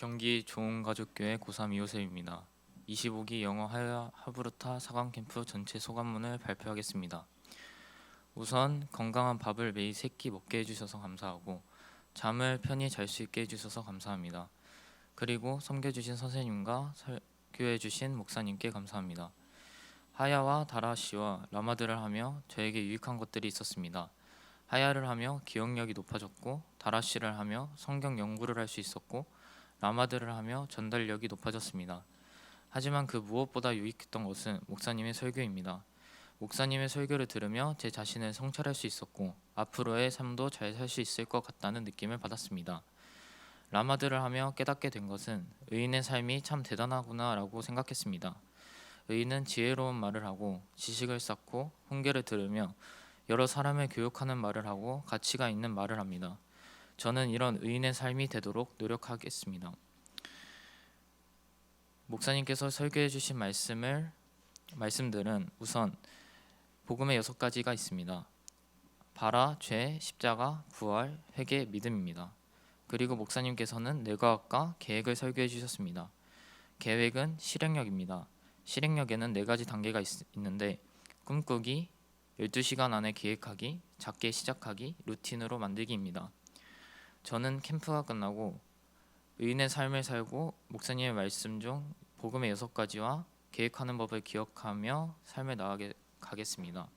경기 좋은가족교회 고3 이호셉입니다. 25기 영어 하야 하브루타 사관 캠프 전체 소감문을 발표하겠습니다. 우선 건강한 밥을 매일 세 끼 먹게 해주셔서 감사하고 잠을 편히 잘 수 있게 해주셔서 감사합니다. 그리고 섬겨주신 선생님과 설교해주신 목사님께 감사합니다. 하야와 다라 씨와 라마드를 하며 저에게 유익한 것들이 있었습니다. 하야를 하며 기억력이 높아졌고 다라 씨를 하며 성경 연구를 할 수 있었고 라마드를 하며 전달력이 높아졌습니다. 하지만 그 무엇보다 유익했던 것은 목사님의 설교입니다. 목사님의 설교를 들으며 제 자신을 성찰할 수 있었고 앞으로의 삶도 잘 살 수 있을 것 같다는 느낌을 받았습니다. 라마드를 하며 깨닫게 된 것은 의인의 삶이 참 대단하구나라고 생각했습니다. 의인은 지혜로운 말을 하고 지식을 쌓고 훈계를 들으며 여러 사람을 교육하는 말을 하고 가치가 있는 말을 합니다. 저는 이런 의인의 삶이 되도록 노력하겠습니다. 목사님께서 설교해 주신 말씀을 말씀들은 우선 복음의 여섯 가지가 있습니다. 바라, 죄, 십자가, 부활, 회개, 믿음입니다. 그리고 목사님께서는 뇌과학과 계획을 설교해 주셨습니다. 계획은 실행력입니다. 실행력에는 네 가지 단계가 있, 있는데 꿈꾸기, 12시간 안에 계획하기, 작게 시작하기, 루틴으로 만들기입니다. 저는 캠프가 끝나고 의인의 삶을 살고 목사님의 말씀 중 복음의 여섯 가지와 계획하는 법을 기억하며 삶을 나아가겠습니다.